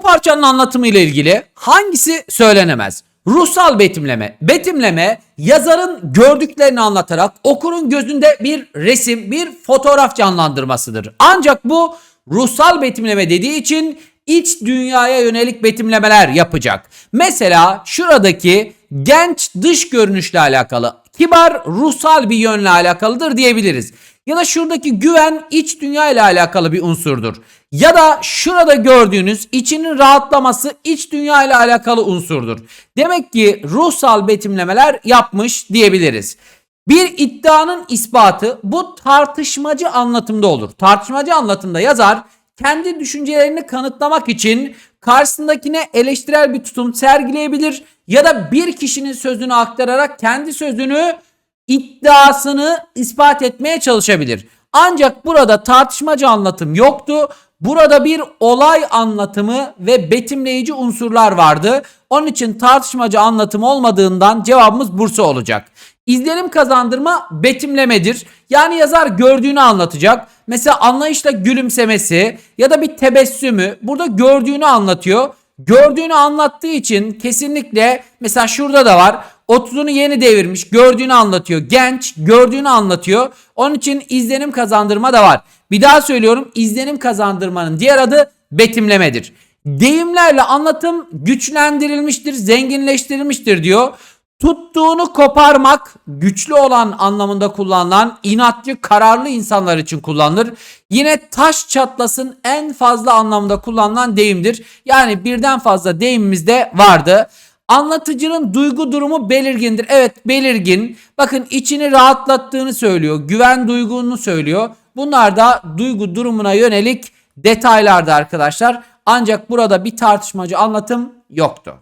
Bu parçanın anlatımı ile ilgili hangisi söylenemez? Ruhsal betimleme. Betimleme yazarın gördüklerini anlatarak okurun gözünde bir resim, bir fotoğraf canlandırmasıdır. Ancak bu ruhsal betimleme dediği için iç dünyaya yönelik betimlemeler yapacak. Mesela şuradaki genç dış görünüşle alakalı, kibar ruhsal bir yönle alakalıdır diyebiliriz. Ya da şuradaki güven iç dünya ile alakalı bir unsurdur. Ya da şurada gördüğünüz içinin rahatlaması iç dünya ile alakalı unsurdur. Demek ki ruhsal betimlemeler yapmış diyebiliriz. Bir iddianın ispatı bu tartışmacı anlatımda olur. Tartışmacı anlatımda yazar kendi düşüncelerini kanıtlamak için karşısındakine eleştirel bir tutum sergileyebilir ya da bir kişinin sözünü aktararak kendi sözünü iddiasını ispat etmeye çalışabilir. Ancak burada tartışmacı anlatım yoktu. Burada bir olay anlatımı ve betimleyici unsurlar vardı. Onun için tartışmacı anlatım olmadığından cevabımız Bursa olacak. İzlenim kazandırma betimlemedir. Yani yazar gördüğünü anlatacak. Mesela anlayışla gülümsemesi ya da bir tebessümü burada gördüğünü anlatıyor. Gördüğünü anlattığı için kesinlikle mesela şurada da var. 30'unu yeni devirmiş gördüğünü anlatıyor. Genç gördüğünü anlatıyor. Onun için izlenim kazandırma da var. Bir daha söylüyorum izlenim kazandırmanın diğer adı betimlemedir. Deyimlerle anlatım güçlendirilmiştir, zenginleştirilmiştir diyor. Tuttuğunu koparmak güçlü olan anlamında kullanılan inatçı kararlı insanlar için kullanılır. Yine taş çatlasın en fazla anlamda kullanılan deyimdir. Yani birden fazla deyimimiz de vardı. Anlatıcının duygu durumu belirgindir. Evet belirgin. Bakın içini rahatlattığını söylüyor. Güven duygunu söylüyor. Bunlar da duygu durumuna yönelik detaylardı arkadaşlar. Ancak burada bir tartışmacı anlatım yoktu.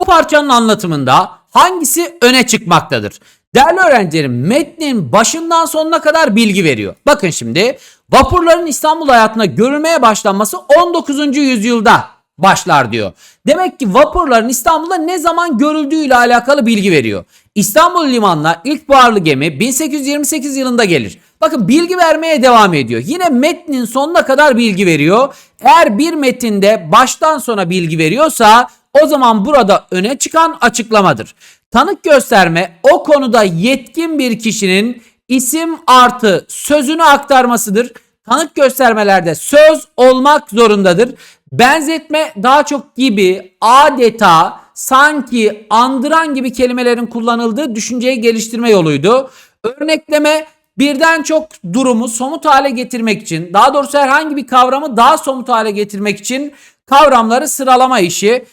Bu parçanın anlatımında hangisi öne çıkmaktadır? Değerli öğrencilerim metnin başından sonuna kadar bilgi veriyor. Bakın şimdi vapurların İstanbul hayatına görülmeye başlanması 19. yüzyılda başlar diyor. Demek ki vapurların İstanbul'da ne zaman görüldüğüyle alakalı bilgi veriyor. İstanbul limanına ilk buharlı gemi 1828 yılında gelir. Bakın bilgi vermeye devam ediyor. Yine metnin sonuna kadar bilgi veriyor. Eğer bir metinde baştan sona bilgi veriyorsa o zaman burada öne çıkan açıklamadır. Tanık gösterme o konuda yetkin bir kişinin isim artı sözünü aktarmasıdır. Tanık göstermelerde söz olmak zorundadır. Benzetme daha çok gibi, adeta, sanki, andıran gibi kelimelerin kullanıldığı düşünceyi geliştirme yoluydu. Örnekleme birden çok durumu somut hale getirmek için, daha doğrusu herhangi bir kavramı daha somut hale getirmek için kavramları sıralama işi.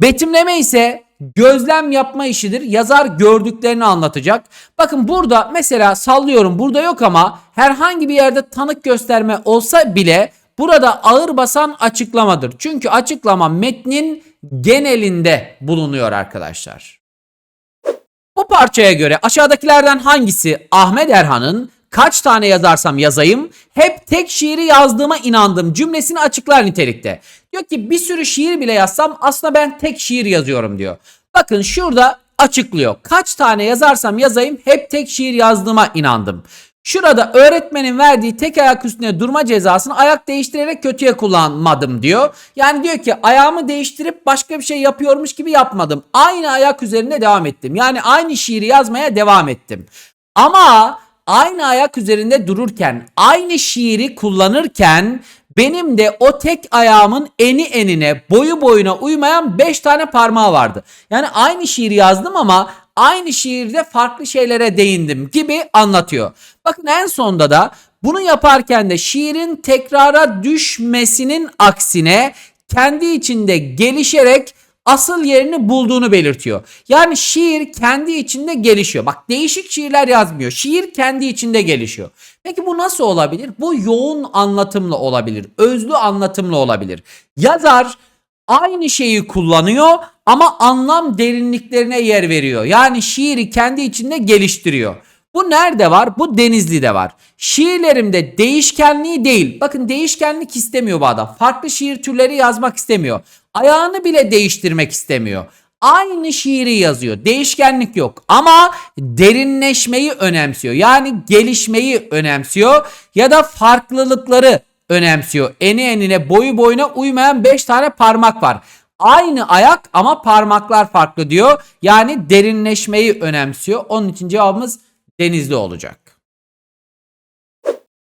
Betimleme ise gözlem yapma işidir. Yazar gördüklerini anlatacak. Bakın burada mesela sallıyorum burada yok ama herhangi bir yerde tanık gösterme olsa bile burada ağır basan açıklamadır. Çünkü açıklama metnin genelinde bulunuyor arkadaşlar. Bu parçaya göre aşağıdakilerden hangisi Ahmet Erhan'ın kaç tane yazarsam yazayım hep tek şiiri yazdığıma inandım cümlesini açıklar nitelikte. Diyor ki bir sürü şiir bile yazsam aslında ben tek şiir yazıyorum diyor. Bakın şurada açıklıyor. Kaç tane yazarsam yazayım hep tek şiir yazdığıma inandım. Şurada öğretmenin verdiği tek ayak üstüne durma cezasını ayak değiştirerek kötüye kullanmadım diyor. Yani diyor ki ayağımı değiştirip başka bir şey yapıyormuş gibi yapmadım. Aynı ayak üzerinde devam ettim. Yani aynı şiiri yazmaya devam ettim. Ama aynı ayak üzerinde dururken, aynı şiiri kullanırken benim de o tek ayağımın eni enine, boyu boyuna uymayan 5 tane parmağı vardı. Yani aynı şiiri yazdım ama aynı şiirde farklı şeylere değindim gibi anlatıyor. Bakın en sonda da bunu yaparken de şiirin tekrara düşmesinin aksine kendi içinde gelişerek asıl yerini bulduğunu belirtiyor. Yani şiir kendi içinde gelişiyor. Bak değişik şiirler yazmıyor. Şiir kendi içinde gelişiyor. Peki bu nasıl olabilir? Bu yoğun anlatımla olabilir. Özlü anlatımla olabilir. Yazar aynı şeyi kullanıyor ama anlam derinliklerine yer veriyor. Yani şiiri kendi içinde geliştiriyor. Bu nerede var? Bu Denizli'de var. Şiirlerimde değişkenliği değil. Bakın değişkenlik istemiyor bu adam. Farklı şiir türleri yazmak istemiyor. Ayağını bile değiştirmek istemiyor. Aynı şiiri yazıyor. Değişkenlik yok ama derinleşmeyi önemsiyor. Yani gelişmeyi önemsiyor ya da farklılıkları önemsiyor. Eni enine boyu boyuna uymayan 5 tane parmak var. Aynı ayak ama parmaklar farklı diyor. Yani derinleşmeyi önemsiyor. Onun için cevabımız denizli olacak.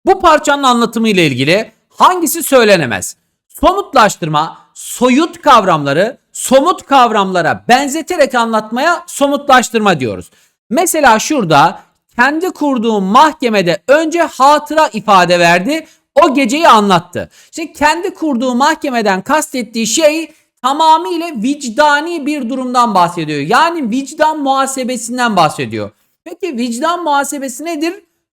Bu parçanın anlatımı ile ilgili hangisi söylenemez? Somutlaştırma, soyut kavramları somut kavramlara benzeterek anlatmaya somutlaştırma diyoruz. Mesela şurada kendi kurduğum mahkemede önce hatıra ifade verdi. O geceyi anlattı. Şimdi kendi kurduğu mahkemeden kastettiği şey tamamıyla vicdani bir durumdan bahsediyor. Yani vicdan muhasebesinden bahsediyor. Peki vicdan muhasebesi nedir?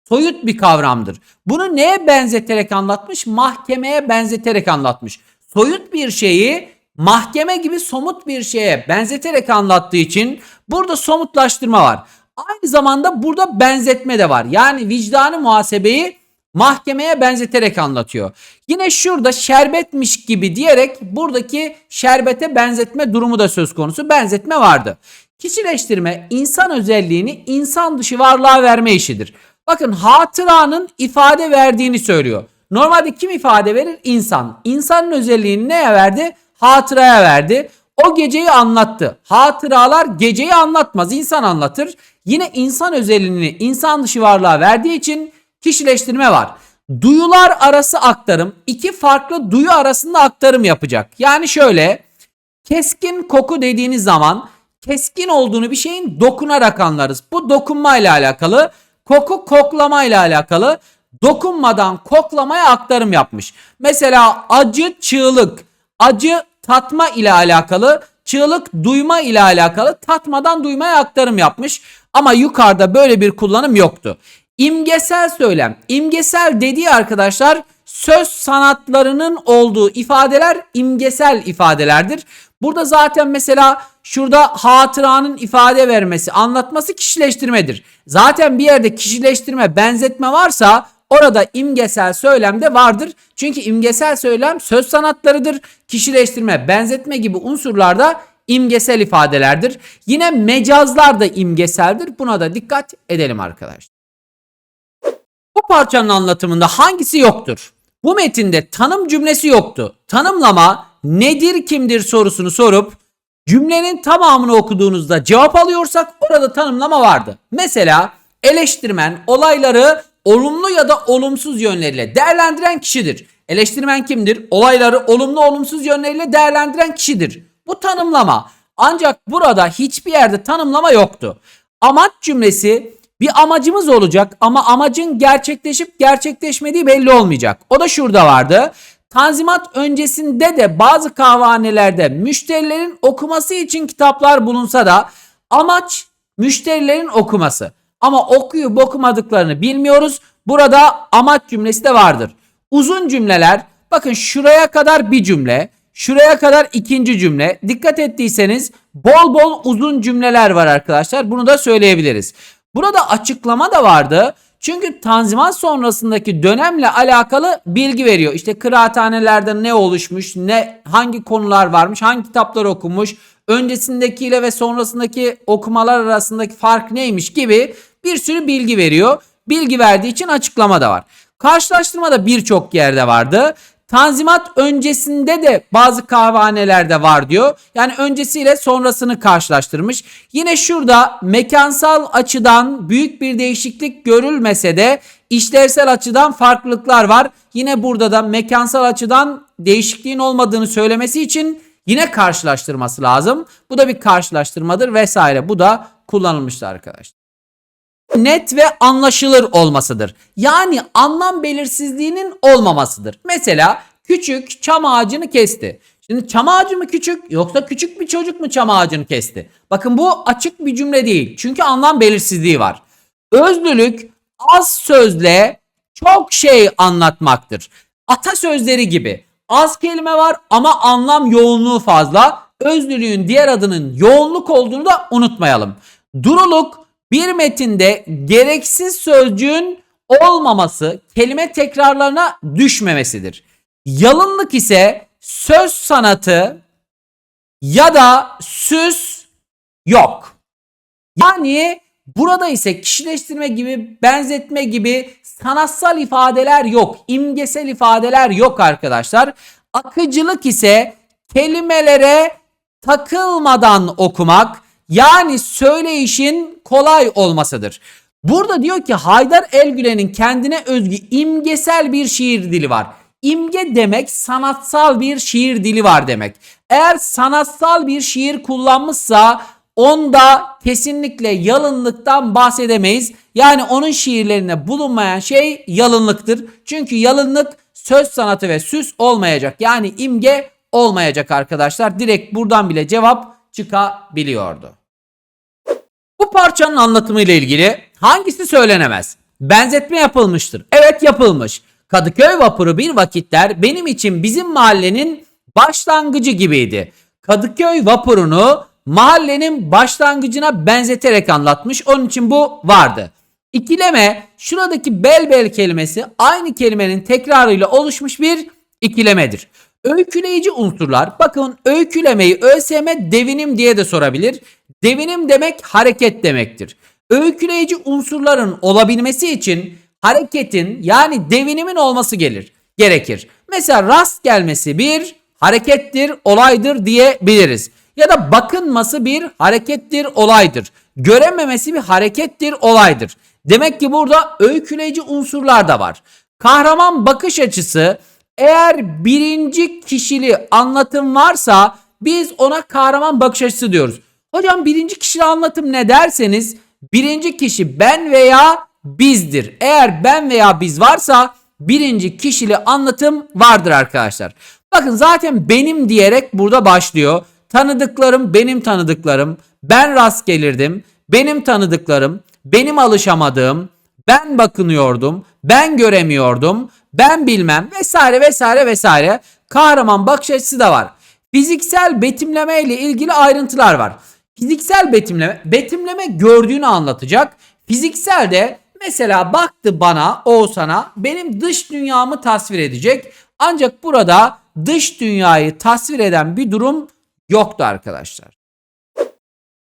Soyut bir kavramdır. Bunu neye benzeterek anlatmış? Mahkemeye benzeterek anlatmış. Soyut bir şeyi mahkeme gibi somut bir şeye benzeterek anlattığı için burada somutlaştırma var. Aynı zamanda burada benzetme de var. Yani vicdanı muhasebeyi mahkemeye benzeterek anlatıyor. Yine şurada şerbetmiş gibi diyerek buradaki şerbete benzetme durumu da söz konusu. Benzetme vardı. Kişileştirme insan özelliğini insan dışı varlığa verme işidir. Bakın hatıranın ifade verdiğini söylüyor. Normalde kim ifade verir? İnsan. İnsanın özelliğini neye verdi? Hatıraya verdi. O geceyi anlattı. Hatıralar geceyi anlatmaz, insan anlatır. Yine insan özelliğini insan dışı varlığa verdiği için kişileştirme var. Duyular arası aktarım iki farklı duyu arasında aktarım yapacak. Yani şöyle keskin koku dediğiniz zaman keskin olduğunu bir şeyin dokunarak anlarız. Bu dokunma ile alakalı. Koku koklama ile alakalı. Dokunmadan koklamaya aktarım yapmış. Mesela acı çığlık. Acı tatma ile alakalı. Çığlık duyma ile alakalı. Tatmadan duymaya aktarım yapmış. Ama yukarıda böyle bir kullanım yoktu. İmgesel söylem. İmgesel dediği arkadaşlar söz sanatlarının olduğu ifadeler imgesel ifadelerdir. Burada zaten mesela şurada hatıranın ifade vermesi, anlatması kişileştirmedir. Zaten bir yerde kişileştirme, benzetme varsa orada imgesel söylem de vardır. Çünkü imgesel söylem söz sanatlarıdır. Kişileştirme, benzetme gibi unsurlar da imgesel ifadelerdir. Yine mecazlar da imgeseldir. Buna da dikkat edelim arkadaşlar. Bu parçanın anlatımında hangisi yoktur? Bu metinde tanım cümlesi yoktu. Tanımlama nedir kimdir sorusunu sorup cümlenin tamamını okuduğunuzda cevap alıyorsak orada tanımlama vardı. Mesela eleştirmen olayları olumlu ya da olumsuz yönleriyle değerlendiren kişidir. Eleştirmen kimdir? Olayları olumlu olumsuz yönleriyle değerlendiren kişidir. Bu tanımlama. Ancak burada hiçbir yerde tanımlama yoktu. Amaç cümlesi bir amacımız olacak ama amacın gerçekleşip gerçekleşmediği belli olmayacak. O da şurada vardı. Tanzimat öncesinde de bazı kahvehanelerde müşterilerin okuması için kitaplar bulunsa da amaç müşterilerin okuması. Ama okuyup okumadıklarını bilmiyoruz. Burada amaç cümlesi de vardır. Uzun cümleler bakın şuraya kadar bir cümle, şuraya kadar ikinci cümle. Dikkat ettiyseniz bol bol uzun cümleler var arkadaşlar. Bunu da söyleyebiliriz. Burada açıklama da vardı. Çünkü Tanzimat sonrasındaki dönemle alakalı bilgi veriyor. İşte kıraathanelerde ne oluşmuş, ne hangi konular varmış, hangi kitaplar okumuş, öncesindekiyle ve sonrasındaki okumalar arasındaki fark neymiş gibi bir sürü bilgi veriyor. Bilgi verdiği için açıklama da var. Karşılaştırma da birçok yerde vardı. Tanzimat öncesinde de bazı kahvehanelerde var diyor. Yani öncesiyle sonrasını karşılaştırmış. Yine şurada mekansal açıdan büyük bir değişiklik görülmese de işlevsel açıdan farklılıklar var. Yine burada da mekansal açıdan değişikliğin olmadığını söylemesi için yine karşılaştırması lazım. Bu da bir karşılaştırmadır vesaire. Bu da kullanılmıştır arkadaşlar net ve anlaşılır olmasıdır. Yani anlam belirsizliğinin olmamasıdır. Mesela küçük çam ağacını kesti. Şimdi çam ağacı mı küçük yoksa küçük bir çocuk mu çam ağacını kesti? Bakın bu açık bir cümle değil. Çünkü anlam belirsizliği var. Özlülük az sözle çok şey anlatmaktır. Atasözleri gibi az kelime var ama anlam yoğunluğu fazla. Özlülüğün diğer adının yoğunluk olduğunu da unutmayalım. Duruluk bir metinde gereksiz sözcüğün olmaması kelime tekrarlarına düşmemesidir. Yalınlık ise söz sanatı ya da süs yok. Yani burada ise kişileştirme gibi, benzetme gibi sanatsal ifadeler yok. imgesel ifadeler yok arkadaşlar. Akıcılık ise kelimelere takılmadan okumak yani söyleyişin kolay olmasıdır. Burada diyor ki Haydar Elgülen'in kendine özgü imgesel bir şiir dili var. İmge demek sanatsal bir şiir dili var demek. Eğer sanatsal bir şiir kullanmışsa onda kesinlikle yalınlıktan bahsedemeyiz. Yani onun şiirlerinde bulunmayan şey yalınlıktır. Çünkü yalınlık söz sanatı ve süs olmayacak. Yani imge olmayacak arkadaşlar. Direkt buradan bile cevap çıkabiliyordu. Bu parçanın anlatımı ile ilgili hangisi söylenemez? Benzetme yapılmıştır. Evet yapılmış. Kadıköy vapuru bir vakitler benim için bizim mahallenin başlangıcı gibiydi. Kadıköy vapurunu mahallenin başlangıcına benzeterek anlatmış. Onun için bu vardı. İkileme şuradaki bel bel kelimesi aynı kelimenin tekrarıyla oluşmuş bir ikilemedir. Öyküleyici unsurlar bakın öykülemeyi ÖSYM devinim diye de sorabilir. Devinim demek hareket demektir. Öyküleyici unsurların olabilmesi için hareketin yani devinimin olması gelir gerekir. Mesela rast gelmesi bir harekettir, olaydır diyebiliriz. Ya da bakınması bir harekettir, olaydır. Görememesi bir harekettir, olaydır. Demek ki burada öyküleyici unsurlar da var. Kahraman bakış açısı eğer birinci kişili anlatım varsa biz ona kahraman bakış açısı diyoruz. Hocam birinci kişili anlatım ne derseniz birinci kişi ben veya bizdir. Eğer ben veya biz varsa birinci kişili anlatım vardır arkadaşlar. Bakın zaten benim diyerek burada başlıyor. Tanıdıklarım benim tanıdıklarım. Ben rast gelirdim. Benim tanıdıklarım. Benim alışamadığım. Ben bakınıyordum. Ben göremiyordum. Ben bilmem vesaire vesaire vesaire. Kahraman bakış açısı da var. Fiziksel betimleme ile ilgili ayrıntılar var. Fiziksel betimleme, betimleme gördüğünü anlatacak. Fiziksel de mesela baktı bana Oğuzhan'a benim dış dünyamı tasvir edecek. Ancak burada dış dünyayı tasvir eden bir durum yoktu arkadaşlar.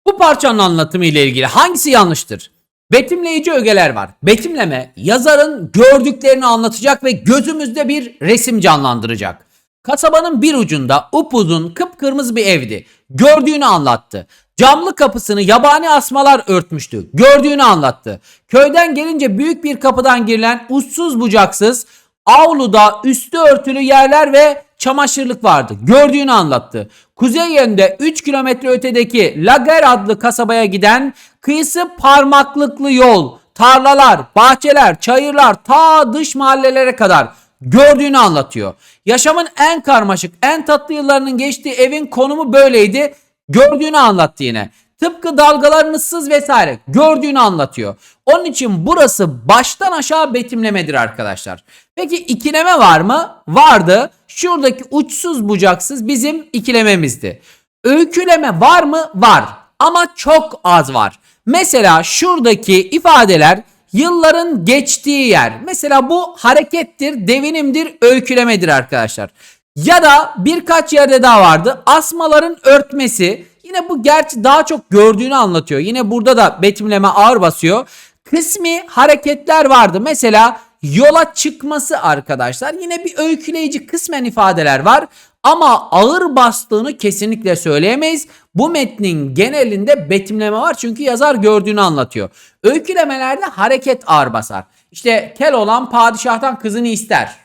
Bu parçanın anlatımı ile ilgili hangisi yanlıştır? Betimleyici ögeler var. Betimleme yazarın gördüklerini anlatacak ve gözümüzde bir resim canlandıracak. Kasabanın bir ucunda upuzun kıpkırmızı bir evdi. Gördüğünü anlattı. Camlı kapısını yabani asmalar örtmüştü. Gördüğünü anlattı. Köyden gelince büyük bir kapıdan girilen uçsuz bucaksız avluda üstü örtülü yerler ve çamaşırlık vardı. Gördüğünü anlattı. Kuzey yönde 3 kilometre ötedeki Lager adlı kasabaya giden kıyısı parmaklıklı yol, tarlalar, bahçeler, çayırlar ta dış mahallelere kadar gördüğünü anlatıyor. Yaşamın en karmaşık, en tatlı yıllarının geçtiği evin konumu böyleydi. Gördüğünü anlattı yine. Tıpkı dalgaların ıssız vesaire gördüğünü anlatıyor. Onun için burası baştan aşağı betimlemedir arkadaşlar. Peki ikileme var mı? Vardı. Şuradaki uçsuz bucaksız bizim ikilememizdi. Öyküleme var mı? Var. Ama çok az var. Mesela şuradaki ifadeler yılların geçtiği yer. Mesela bu harekettir, devinimdir, öykülemedir arkadaşlar. Ya da birkaç yerde daha vardı. Asmaların örtmesi. Yine bu gerçi daha çok gördüğünü anlatıyor. Yine burada da betimleme ağır basıyor. Kısmi hareketler vardı. Mesela yola çıkması arkadaşlar. Yine bir öyküleyici kısmen ifadeler var. Ama ağır bastığını kesinlikle söyleyemeyiz. Bu metnin genelinde betimleme var çünkü yazar gördüğünü anlatıyor. Öykülemelerde hareket ağır basar. İşte kel olan padişahtan kızını ister.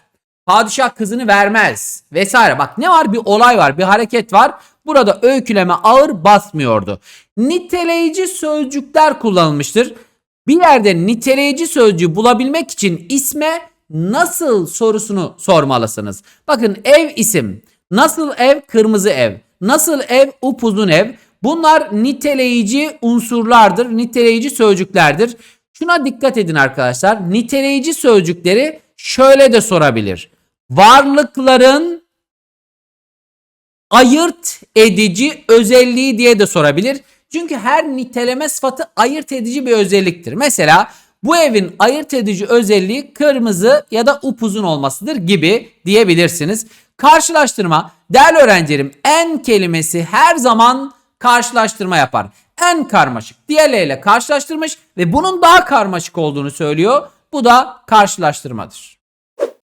Padişah kızını vermez vesaire. Bak ne var bir olay var bir hareket var. Burada öyküleme ağır basmıyordu. Niteleyici sözcükler kullanılmıştır. Bir yerde niteleyici sözcüğü bulabilmek için isme nasıl sorusunu sormalısınız. Bakın ev isim. Nasıl ev? Kırmızı ev. Nasıl ev? Upuzun ev. Bunlar niteleyici unsurlardır. Niteleyici sözcüklerdir. Şuna dikkat edin arkadaşlar. Niteleyici sözcükleri şöyle de sorabilir. Varlıkların ayırt edici özelliği diye de sorabilir. Çünkü her niteleme sıfatı ayırt edici bir özelliktir. Mesela bu evin ayırt edici özelliği kırmızı ya da upuzun olmasıdır gibi diyebilirsiniz. Karşılaştırma değerli öğrencilerim en kelimesi her zaman karşılaştırma yapar. en karmaşık. Diğerleriyle karşılaştırmış ve bunun daha karmaşık olduğunu söylüyor. Bu da karşılaştırmadır.